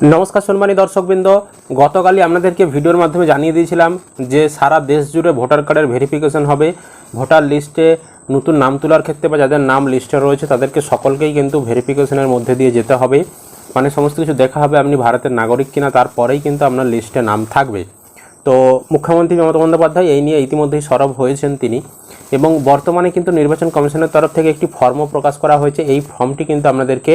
নমস্কার সম্মানী দর্শকবৃন্দ। গতকালই আপনাদেরকে ভিডিওর মাধ্যমে জানিয়ে দিয়েছিলাম যে সারা দেশ জুড়ে ভোটার কার্ডের ভেরিফিকেশন হবে। ভোটার লিস্টে নতুন নাম তোলার ক্ষেত্রে বা যাদের নাম লিস্টে রয়েছে, তাদেরকে সকলকেই কিন্তু ভেরিফিকেশনের মধ্যে দিয়ে যেতে হবে। মানে সমস্ত কিছু দেখা হবে আপনি ভারতের নাগরিক কিনা, তারপরেই কিন্তু আপনার লিস্টে নাম থাকবে। তো মুখ্যমন্ত্রী মমতা বন্দ্যোপাধ্যায়, এই নিয়ে ইতিমধ্যেই সরব হয়েছেন তিনি। এবং বর্তমানে কিন্তু নির্বাচন কমিশনের তরফ থেকে একটি ফর্মও প্রকাশ করা হয়েছে। এই ফর্মটি কিন্তু আপনাদেরকে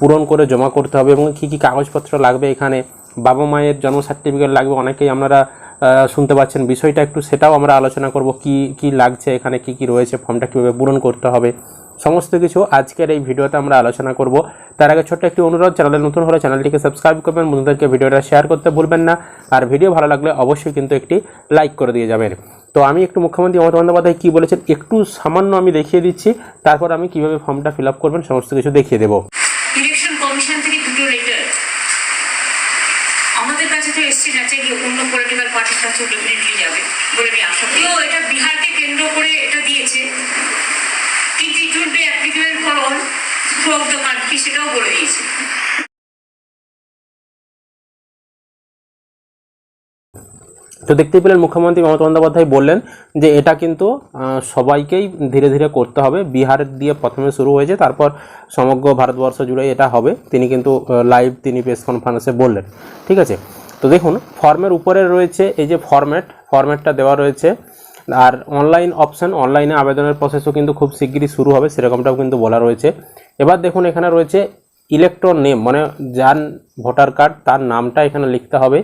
পূরণ করে জমা করতে হবে এবং কী কী কাগজপত্র লাগবে এখানে, বাবা মায়ের জন্ম সার্টিফিকেট লাগবে, অনেকেই আপনারা শুনতে পাচ্ছেন। বিষয়টা একটু সেটাও আমরা আলোচনা করব, কি কি লাগছে এখানে, কি কি রয়েছে, ফর্মটা কীভাবে পূরণ করতে হবে। সমস্ত কিছু আজকের এই ভিডিওতে আমরা আলোচনা করব। তার আগে ছোট্ট একটি অনুরোধ, চ্যানেলে নতুন হলে চ্যানেলটিকে সাবস্ক্রাইব করবেন, বন্ধুদেরকে ভিডিওটা শেয়ার করতে ভুলবেন না। আর ভিডিও ভালো লাগলে অবশ্যই কিন্তু একটি লাইক করে দিয়ে যাবেন। তো আমি একটু মুখ্যমন্ত্রী মমতা বন্দ্যোপাধ্যায় কী বলেছেন, একটু সামান্য আমি দেখিয়ে দিচ্ছি, তারপর আমি কীভাবে ফর্মটা ফিল আপ করবেন, সমস্ত কিছু দেখিয়ে দেবো। ইলেকশন কমিশন থেকে দুটো লেটার আমাদের কাছে তো এসছে না চাই অন্য পলিটিক্যাল পার্টির কাছে ডেফিনেটলি যাবে। বলে আমি আশা করি। এটা বিহারকে কেন্দ্র করে এটা দিয়েছে। কিন্তু it will be applicable for all through of the country সেটাও বলে দিয়েছে। তো দেখতেই পেলেন মুখ্যমন্ত্রী মমতা বন্দ্যোপাধ্যায় বললেন যে এটা কিন্তু সবাইকেই ধীরে ধীরে করতে হবে। বিহার দিয়ে প্রথমে শুরু হয়েছে, তারপর সমগ্র ভারতবর্ষ জুড়ে এটা হবে। তিনি কিন্তু লাইভ তিনি প্রেস কনফারেন্সে বললেন। ঠিক আছে? তো দেখুন ফর্মের উপরে রয়েছে এই যে ফরম্যাট ফরম্যাটটা দেওয়া রয়েছে। আর অনলাইন অপশান অনলাইনে আবেদনের প্রসেসও কিন্তু খুব শিগগিরই শুরু হবে, সেরকমটাও কিন্তু বলা রয়েছে। এবার দেখুন, এখানে রয়েছে ইলেকট্রন নেম মানে যার ভোটার কার্ড তার নামটা এখানে লিখতে হবে।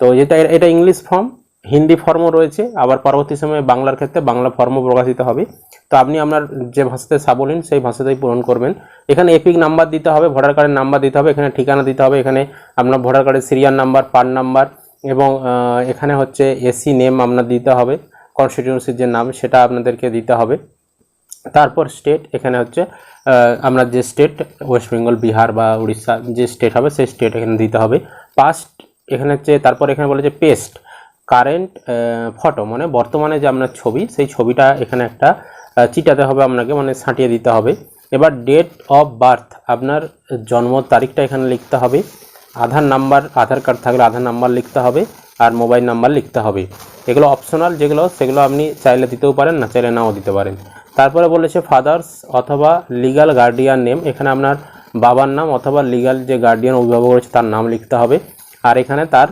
তো যেটা এটা ইংলিশ ফর্ম হিন্দি ফর্মও রয়েছে, আবার পরবর্তী সময়ে বাংলার ক্ষেত্রে বাংলা ফর্মও প্রকাশিত হবে। তো আপনি আপনার যে ভাষাতে সাবলীন সেই ভাষাতেই পূরণ করবেন। এখানে এপিক নাম্বার দিতে হবে ভোটার কার্ডের নাম্বার দিতে হবে, এখানে ঠিকানা দিতে হবে, এখানে আপনার ভোটার কার্ডের সিরিয়াল নাম্বার পার নাম্বার এবং এখানে হচ্ছে এসি নেম আপনার দিতে হবে কনস্টিটিউন্সির যে নাম সেটা আপনাদেরকে দিতে হবে। তারপর স্টেট এখানে হচ্ছে আপনার যে স্টেট ওয়েস্ট বেঙ্গল বিহার বা উড়িষ্যা যে স্টেট হবে, সেই স্টেট এখানে দিতে হবে। পাস্ট এখানে হচ্ছে, তারপর এখানে বলেছে পেস্ট কারেন্ট ফটো মানে বর্তমানে যে আপনার ছবি, সেই ছবিটা এখানে একটা চিটাতে হবে আপনাকে মানে ছাঁটিয়ে দিতে হবে। এবার ডেট অফ বার্থ আপনার জন্ম তারিখটা এখানে লিখতে হবে। আধার নাম্বার, আধার কার্ড থাকলে আধার নাম্বার লিখতে হবে, আর মোবাইল নাম্বার লিখতে হবে। এগুলো অপশনাল যেগুলো, সেগুলো আপনি চাইলে দিতেও পারেন, না চাইলে নাও দিতে পারেন। তারপরে বলেছে ফাদার্স অথবা লিগাল গার্ডিয়ান নেম এখানে আপনার বাবার নাম অথবা লিগাল যে গার্ডিয়ান অভিভাবক রয়েছে, তার নাম লিখতে হবে। আর এখানে তার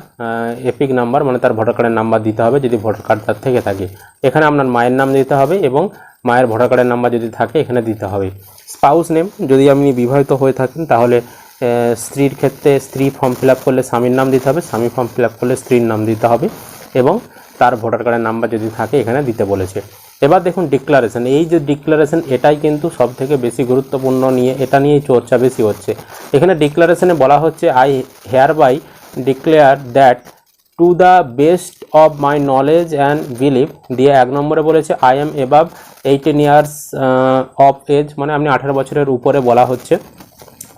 এপিক নাম্বার মানে তার ভোটার কার্ডের নাম্বার দিতে হবে যদি ভোটার কার্ড তার থেকে থাকে। এখানে আপনার মায়ের নাম দিতে হবে এবং মায়ের ভোটার কার্ডের নাম্বার যদি থাকে, এখানে দিতে হবে। স্পাউস নেম যদি আপনি বিবাহিত হয়ে থাকেন, তাহলে স্ত্রীর ক্ষেত্রে স্ত্রী ফর্ম ফিল করলে স্বামীর নাম দিতে হবে, স্বামী ফর্ম ফিল করলে স্ত্রীর নাম দিতে হবে এবং তার ভোটার কার্ডের নাম্বার যদি থাকে, এখানে দিতে বলেছে। এবার দেখুন ডিক্লারেশন এই যে ডিক্লারেশন এটাই কিন্তু সব থেকে বেশি গুরুত্বপূর্ণ নিয়ে, এটা নিয়েই চর্চা বেশি হচ্ছে। এখানে ডিক্লারেশনে বলা হচ্ছে I hereby declare that to the best of my knowledge and believe দিয়ে এক নম্বরে বলেছে I am above eighteen years of age মানে আপনি আঠারো বছরের উপরে বলা হচ্ছে।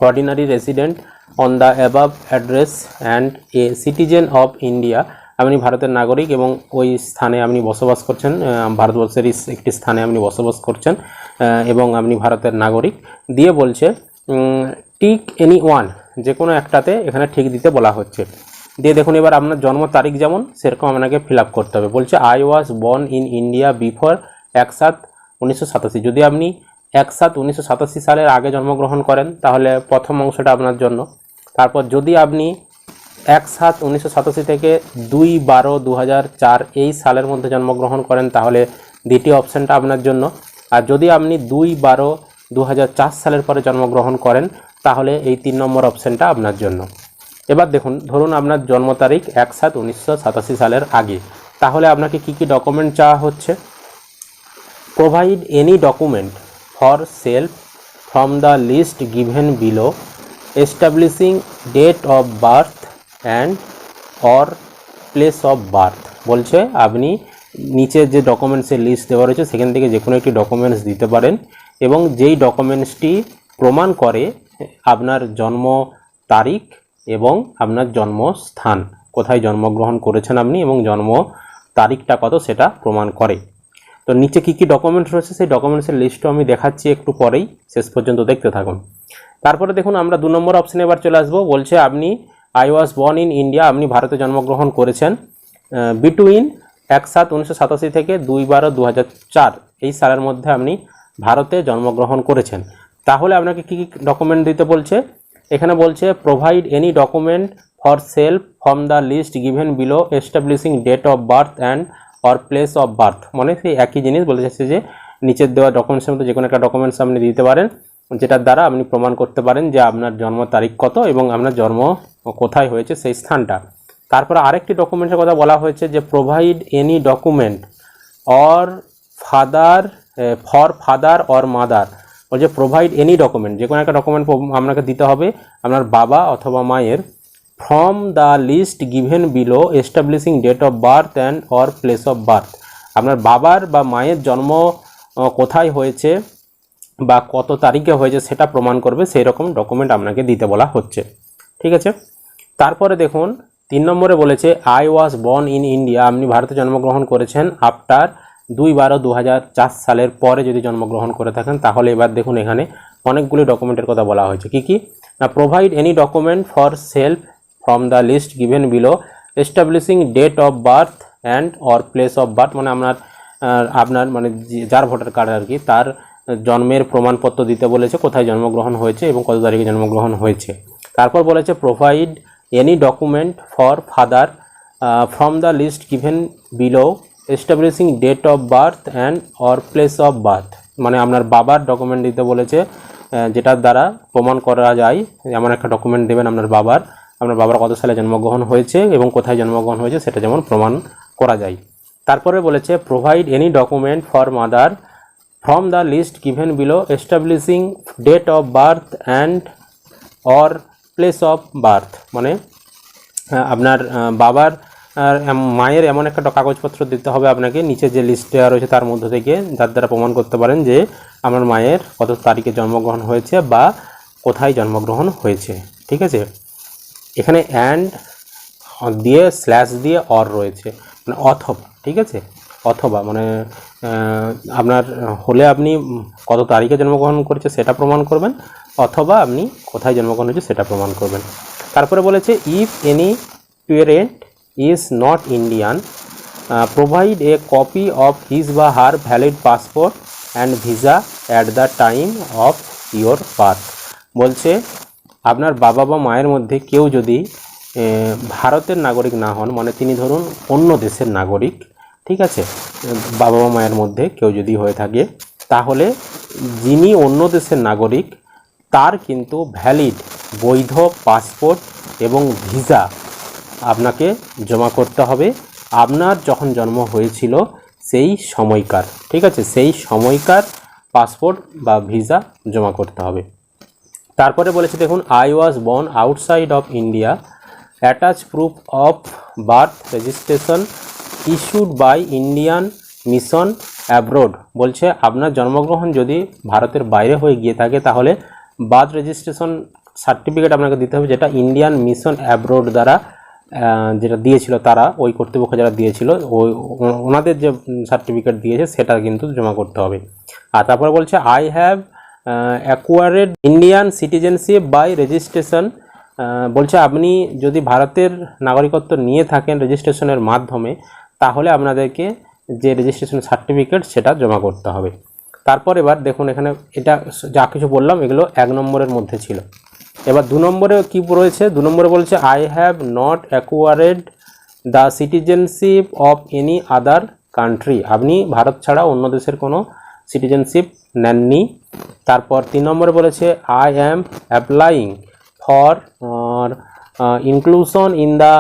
Ordinary resident on the above address and a citizen of India আপনি ভারতের নাগরিক এবং ওই স্থানে আপনি বসবাস করছেন ভারতবর্ষেরই একটি স্থানে আপনি বসবাস করছেন এবং আপনি ভারতের নাগরিক। দিয়ে বলছে টিক এনি ওয়ান যে কোনো একটাতে এখানে ঠিক দিতে বলা হচ্ছে। দিয়ে দেখুন এবার আপনার জন্ম তারিখ যেমন, সেরকম আপনাকে ফিল করতে হবে। বলছে I was born in India before এক সাত উনিশশো সাতাশি। যদি আপনি এক সাত উনিশশো সাতাশি সালের আগে জন্মগ্রহণ করেন, তাহলে প্রথম অংশটা আপনার জন্য। তারপর যদি আপনি এক সাত উনিশশো সাতাশি থেকে দুই বারো দু চার এই সালের মধ্যে জন্মগ্রহণ করেন, তাহলে দ্বিতীয় অপশানটা আপনার জন্য। আর যদি আপনি দুই বারো দু সালের পরে জন্মগ্রহণ করেন তাহলে এই তিন নম্বর অপশানটা আপনার জন্য। এবার দেখুন, ধরুন আপনার জন্ম তারিখ এক সাত উনিশশো সালের আগে। তাহলে আপনাকে কি কি ডকুমেন্ট চাওয়া হচ্ছে? Provide any document for self from the list given below establishing date of birth and or place of birth বলছে, আপনি নিচে যে ডকুমেন্টসের লিস্ট দেওয়া রয়েছে, সেখান থেকে যে কোনো একটি ডকুমেন্টস দিতে পারেন এবং যেই ডকুমেন্টসটি প্রমাণ করে আপনার জন্ম তারিখ এবং আপনার জন্মস্থান। কোথায় জন্মগ্রহণ করেছেন আপনি এবং জন্ম তারিখটা কত সেটা প্রমাণ করে। তো নিচে কি কি ডকুমেন্টস রয়েছে সেই ডকুমেন্টসের লিস্টও আমি দেখাচ্ছি একটু পরেই। শেষ পর্যন্ত দেখতে থাকুন। তারপরে দেখুন, আমরা দু নম্বর অপশানে এবার চলে আসব। বলছে আপনি I was born in India আপনি ভারতে জন্মগ্রহণ করেছেন। বিটুইন এক সাত উনিশশো সাতাশি থেকে দুই বারো দু এই সালের মধ্যে আপনি ভারতে জন্মগ্রহণ করেছেন। তাহলে আপনাকে কী কী ডকুমেন্ট দিতে বলছে? এখানে বলছে provide any document for self from the list given below establishing date of birth and or place of birth মানে সেই একই জিনিস বলে যাচ্ছে যে, নিচের দেওয়া ডকুমেন্টসের মধ্যে যে কোনো একটা ডকুমেন্টস আপনি দিতে পারেন, যেটার দ্বারা আপনি প্রমাণ করতে পারেন যে আপনার জন্ম তারিখ কত এবং আপনার জন্ম কোথায় হয়েছে সেই স্থানটা। তারপরে আরেকটি ডকুমেন্টের কথা বলা হয়েছে যে provide any document or father for father or mother বলছে প্রোভাইড এনি ডকুমেন্ট যে কোনো একটা ডকুমেন্ট আপনাকে দিতে হবে, আপনার বাবা অথবা মায়ের from the list given below establishing date of birth and or place of birth আপনার বাবার বা মায়ের জন্ম কোথায় হয়েছে বা কত তারিখে হয়েছে সেটা প্রমাণ করবে, সেই রকম ডকুমেন্ট আপনাকে দিতে বলা হচ্ছে। ঠিক আছে? তারপরে দেখুন, তিন নম্বরে বলেছে I was born in India আপনি ভারতে জন্মগ্রহণ করেছেন আফটার দুই বারো দু সালের পরে যদি জন্মগ্রহণ করে থাকেন, তাহলে এবার দেখুন এখানে অনেকগুলি ডকুমেন্টের কথা বলা হয়েছে। কি কি? না provide any document for self from the list given below establishing date of birth and or place of birth মানে আপনার আপনার মানে যার ভোটার কার্ড আর কি, তার জন্মের প্রমাণপত্র দিতে বলেছে, কোথায় জন্মগ্রহণ হয়েছে এবং কত তারিখে জন্মগ্রহণ হয়েছে। তারপর বলেছে provide any document for father from the list given below establishing date of birth and or place of birth মানে আপনার বাবার ডকুমেন্ট দিতে বলেছে যেটার দ্বারা প্রমাণ করা যায়। এমন একটা ডকুমেন্ট দেবেন আপনার বাবার। আপনার বাবার কত সালে জন্মগ্রহণ হয়েছে এবং কোথায় জন্মগ্রহণ হয়েছে সেটা যেমন প্রমাণ করা যায়। তারপরে বলেছে provide any document for mother from the list given below establishing date of birth and or place of birth মানে আপনার বাবার আর মায়ের এমন একটা কাগজপত্র দিতে হবে আপনাকে, নিচে যে লিস্ট দেওয়া রয়েছে তার মধ্যে থেকে, যার দ্বারা প্রমাণ করতে পারেন যে আমার মায়ের কত তারিখে জন্মগ্রহণ হয়েছে বা কোথায় জন্মগ্রহণ হয়েছে, ঠিক আছে? এখানে অ্যান্ড দিয়ে স্ল্যাশ দিয়ে অর রয়েছে মানে অথবা, ঠিক আছে? অথবা মানে আপনার হলে আপনি কত তারিখে জন্মগ্রহণ করেছে সেটা প্রমাণ করবেন, অথবা আপনি কোথায় জন্মগ্রহণ হয়েছে সেটা প্রমাণ করবেন। তারপরে বলেছে if any parent is not Indian provide a copy of his বা her valid passport and visa at the time of your birth বলছে, আপনার বাবা বা মায়ের মধ্যে কেউ যদি ভারতের নাগরিক না হন মানে তিনি ধরুন অন্য দেশের নাগরিক, ঠিক আছে, বাবা বা মায়ের মধ্যে কেউ যদি হয়ে থাকে, তাহলে যিনি অন্য দেশের নাগরিক, তার কিন্তু ভ্যালিড বৈধ পাসপোর্ট এবং ভিসা আপনাকে জমা করতে হবে। আপনার যখন জন্ম হয়েছিল সেই সময়কার, ঠিক আছে? সেই সময়কার পাসপোর্ট বা ভিসা জমা করতে হবে। তারপরে বলেছে, দেখুন I was born outside of India attach proof of birth registration issued by Indian mission abroad বলছে, আপনার জন্মগ্রহণ যদি ভারতের বাইরে হয়ে গিয়ে থাকে, তাহলে বার্থ রেজিস্ট্রেশন সার্টিফিকেট আপনাকে দিতে হবে, যেটা ইন্ডিয়ান মিশন অ্যাব্রোড দ্বারা যেটা দিয়েছিল তারা, ওই কর্তৃপক্ষ যারা দিয়েছিল, ওই ওনাদের যে সার্টিফিকেট দিয়েছে, সেটা কিন্তু জমা করতে হবে। আর তারপরে বলছে I have acquired Indian citizenship by registration বলছে, আপনি যদি ভারতের নাগরিকত্ব নিয়ে থাকেন রেজিস্ট্রেশনের মাধ্যমে, তাহলে আপনাদেরকে যে রেজিস্ট্রেশন সার্টিফিকেট, সেটা জমা করতে হবে। তারপর এবার দেখুন, এখানে এটা যা কিছু বললাম, এগুলো এক নম্বরের মধ্যে ছিল। এবার দু নম্বরে কি রয়েছে? দু নম্বরে বলছে I have not acquired the citizenship of any other country আপনি ভারত ছাড়া অন্য দেশের কোনো সিটিজেনশিপ নেননি। তারপর তিন নম্বরে বলেছে I am applying for inclusion in the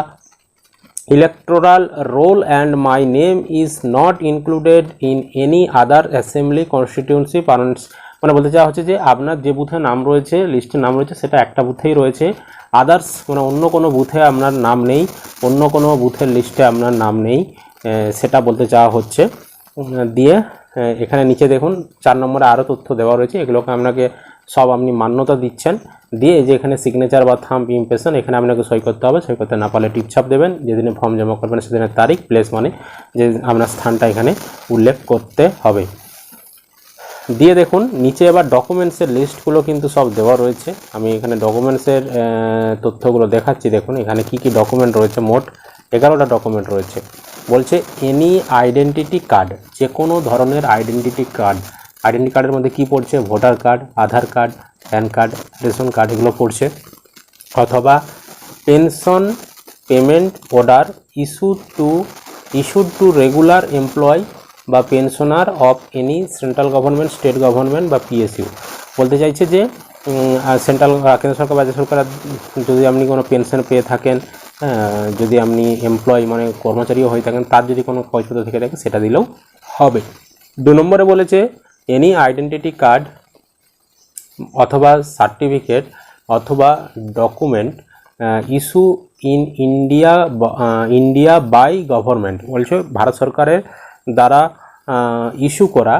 electoral roll and my name is not included in any other assembly constituency parents মানে বলতে চাওয়া হচ্ছে যে আপনার যে বুথে নাম রয়েছে লিস্টের নাম রয়েছে, সেটা একটা বুথেই রয়েছে। আদার্স মানে অন্য কোনো বুথে আপনার নাম নেই, অন্য কোনো বুথের লিস্টে আপনার নাম নেই সেটা বলতে চাওয়া হচ্ছে। দিয়ে এখানে নিচে দেখুন, চার নম্বরে আরও তথ্য দেওয়া রয়েছে, এগুলোকে আপনাকে সব আপনি মান্যতা দিচ্ছেন। দিয়ে যে এখানে সিগনেচার বা থাম্প ইমপ্রেশন এখানে আপনাকে সই করতে হবে, সই করতে না পারলে টিপছাপ দেবেন, যেদিনে ফর্ম জমা করবেন সেদিনের তারিখ প্লেস মানে যে আপনার স্থানটা এখানে উল্লেখ করতে হবে। দিয়ে দেখুন, নিচে এবার ডকুমেন্টসের লিস্টগুলো কিন্তু সব দেওয়া রয়েছে। আমি এখানে ডকুমেন্টসের তথ্যগুলো দেখাচ্ছি। দেখুন, এখানে কি কি ডকুমেন্ট রয়েছে? মোট এগারোটা ডকুমেন্ট রয়েছে। বলছে এনি আইডেন্টিটি কার্ড যে কোনো ধরনের আইডেন্টিটি কার্ড আইডেন্টি কার্ডের মধ্যে কি পড়ছে? Voter card Aadhaar card PAN card ration card এগুলো পড়ছে। অথবা pension payment order issue to issued to regular employ বা pensioner of any central government state government বা পিএসইউ বলতে চাইছে যে সেন্ট্রাল কেন্দ্র সরকার বা রাজ্য সরকার, যদি আপনি কোনো পেনশন পেয়ে থাকেন যদি আপনি এমপ্লয় মানে কর্মচারীও হয়ে থাকেন, তার যদি কোনো কাগজপত্র থেকে থাকে, সেটা দিলেও হবে। দু নম্বরে বলেছে এনি আইডেন্টিটি কার্ড অথবা সার্টিফিকেট অথবা document issue in India India by government বলছে, ভারত সরকারের দ্বারা ইস্যু করা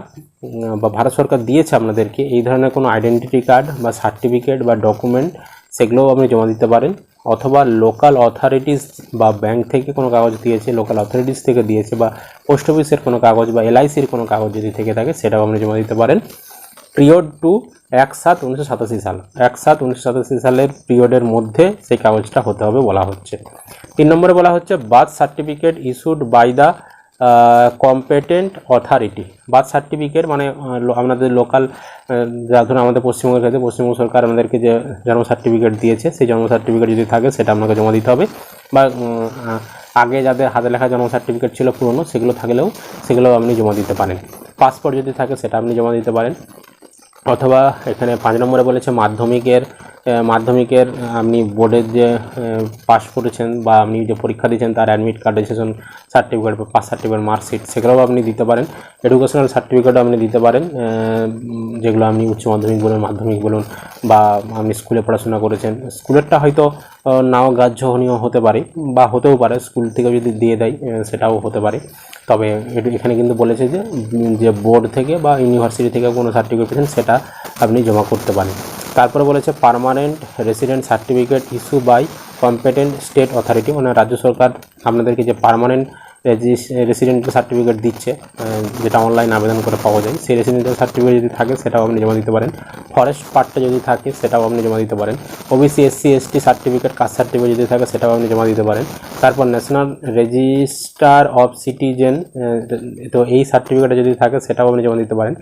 বা ভারত সরকার দিয়েছে আপনাদেরকে, এই ধরনের কোনো আইডেন্টিটি কার্ড বা সার্টিফিকেট বা ডকুমেন্ট সেগুলোও আপনি জমা দিতে পারেন, অথবা লোকাল অথরিটিস বা ব্যাংক থেকে কোনো কাগজ দিয়েছে লোকাল অথরিটিস থেকে দিয়েছে, বা পোস্ট অফিসের কোনো কাগজ বা এলআইসির কোনো কাগজ যদি থেকে থাকে, সেটাও আপনি জমা দিতে পারেন। পিরিয়ড টু এক সাত উনিশশো সাল, এক সাত উনিশশো সালের পিরিয়ডের মধ্যে সেই কাগজটা হতে হবে বলা হচ্ছে। তিন নম্বরে বলা হচ্ছে birth certificate issued by the competent authority birth certificate মানে আপনাদের লোকাল যা ধরুন আমাদের পশ্চিমবঙ্গের ক্ষেত্রে পশ্চিমবঙ্গ সরকার আমাদেরকে যে জন্ম সার্টিফিকেট দিয়েছে, সেই জন্ম সার্টিফিকেট যদি থাকে, সেটা আপনাকে জমা দিতে হবে। বা আগে যাদের হাতে লেখা জন্ম সার্টিফিকেট ছিল পুরনো, সেগুলো থাকলেও সেগুলো আপনি জমা দিতে পারেন। পাসপোর্ট যদি থাকে, সেটা আপনি জমা দিতে পারেন। অথবা এখানে পাঁচ নম্বরে বলেছে মাধ্যমিকের মাধ্যমিকের আপনি বোর্ডের যে পাস করেছেন বা আপনি যে পরীক্ষা দিয়েছেন তার অ্যাডমিট কার্ড রেজিস্ট্রেশন সার্টিফিকেট বা পাস সার্টিফিকেট মার্কশিট সেগুলোও আপনি দিতে পারেন। এডুকেশনাল সার্টিফিকেটও আপনি দিতে পারেন যেগুলো আপনি উচ্চ মাধ্যমিক বলুন মাধ্যমিক বলুন বা আপনি স্কুলে পড়াশোনা করেছেন। স্কুলেরটা হয়তো নাও গ্রাহ্যনীয় হতে পারে বা হতেও পারে স্কুল থেকে যদি দিয়ে দেয় সেটাও হতে পারে। তবে এখানে কিন্তু বলেছে যে যে বোর্ড থেকে বা ইউনিভার্সিটি থেকে কোনো সার্টিফিকেট পেয়েছেন, সেটা আপনি জমা করতে পারেন। তারপরে বলেছে permanent resident certificate issue by competent state authority মানে রাজ্য সরকার আপনাদেরকে যে পার্মানেন্ট রেসিডেন্টের সার্টিফিকেট দিচ্ছে যেটা অনলাইন আবেদন করে পাওয়া যায়, সেই রেসিডেন্টের সার্টিফিকেট যদি থাকে, সেটাও আপনি জমা দিতে পারেন। ফরেস্ট পার্টটা যদি থাকে, সেটাও আপনি জমা দিতে পারেন। OBC SC ST certificate caste certificate যদি থাকে, সেটাও আপনি জমা দিতে পারেন। তারপর ন্যাশনাল রেজিস্টার অফ সিটিজেন তো এই সার্টিফিকেটটা যদি থাকে, সেটাও আপনি জমা দিতে পারেন।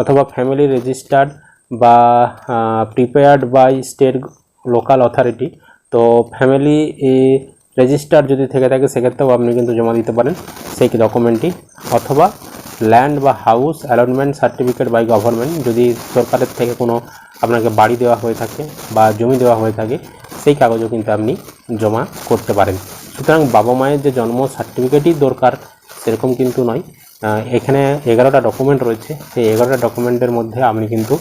অথবা ফ্যামিলি রেজিস্টার্ড বা prepared by state local authority তো ফ্যামিলি রেজিস্টার যদি থেকে থাকে, সেক্ষেত্রেও আপনি কিন্তু জমা দিতে পারেন সেই ডকুমেন্টটি অথবা ল্যান্ড বা house allotment certificate by government যদি সরকারের থেকে কোনো আপনাকে বাড়ি দেওয়া হয়ে থাকে বা জমি দেওয়া হয়ে থাকে, সেই কাগজও কিন্তু আপনি জমা করতে পারেন। সুতরাং বাবা মায়ের যে জন্ম সার্টিফিকেটই দরকার, সেরকম কিন্তু নয়। এখানে এগারোটা ডকুমেন্ট রয়েছে। সেই এগারোটা ডকুমেন্টের মধ্যে আপনি কিন্তু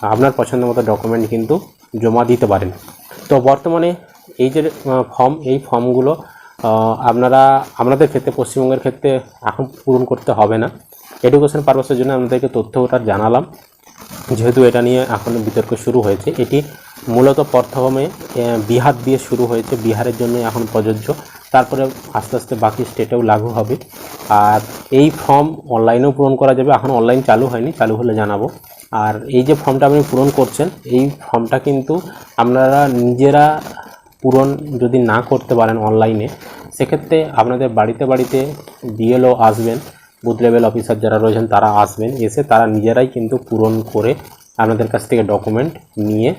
আপনার পছন্দ মতো ডকুমেন্ট কিন্তু জমা দিতে পারেন। তো বর্তমানে এই যে ফর্ম এই ফর্মগুলো আপনারা, আপনাদের ক্ষেত্রে, পশ্চিমবঙ্গের ক্ষেত্রে এখন পূরণ করতে হবে না। এডুকেশন পারপাসের জন্য আপনাদেরকে তথ্য ওটা জানালাম। যেহেতু এটা নিয়ে এখন বিতর্ক শুরু হয়েছে, এটি মূলত প্রথমে বিহার দিয়ে শুরু হয়েছে। বিহারের জন্য এখন প্রযোজ্য। তারপরে আস্তে আস্তে বাকি স্টেটেও লাগু হবে। আর এই ফর্ম অনলাইনেও পূরণ করা যাবে। এখন অনলাইন চালু হয়নি, চালু হলে জানাব। আর এই যে ফর্মটা আপনি পূরণ করছেন, এই ফর্মটা কিন্তু আপনারা নিজেরা পূরণ যদি না করতে পারেন অনলাইনে, সেক্ষেত্রে আপনাদের বাড়িতে বাড়িতে বিএলও আসবেন, বুথ লেভেল অফিসার যারা রয়েছেন তারা আসবেন, এসে তারা নিজেরাই কিন্তু পূরণ করে আপনাদের কাছ থেকে ডকুমেন্ট নিয়ে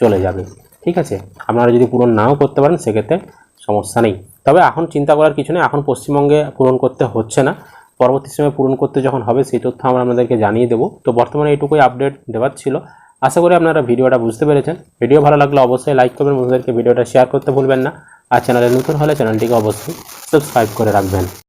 চলে যাবে। ঠিক আছে? আপনারা যদি পূরণ নাও করতে পারেন, সেক্ষেত্রে সমস্যা নেই। তবে এখন চিন্তা করার কিছু নেই, এখন পশ্চিমবঙ্গে পূরণ করতে হচ্ছে না। পরবর্তী সময়ে পূরণ করতে যখন হবে, সেই তথ্য আমরা আপনাদেরকে জানিয়ে দেবো। তো বর্তমানে এইটুকুই আপডেট দেওয়ার ছিল। আশা করি আপনারা ভিডিওটা বুঝতে পেরেছেন। ভিডিও ভালো লাগলে অবশ্যই লাইক করবেন, বন্ধুদেরকে ভিডিওটা শেয়ার করতে ভুলবেন না। আর চ্যানেলে নতুন হলে চ্যানেলটিকে অবশ্যই সাবস্ক্রাইব করে রাখবেন।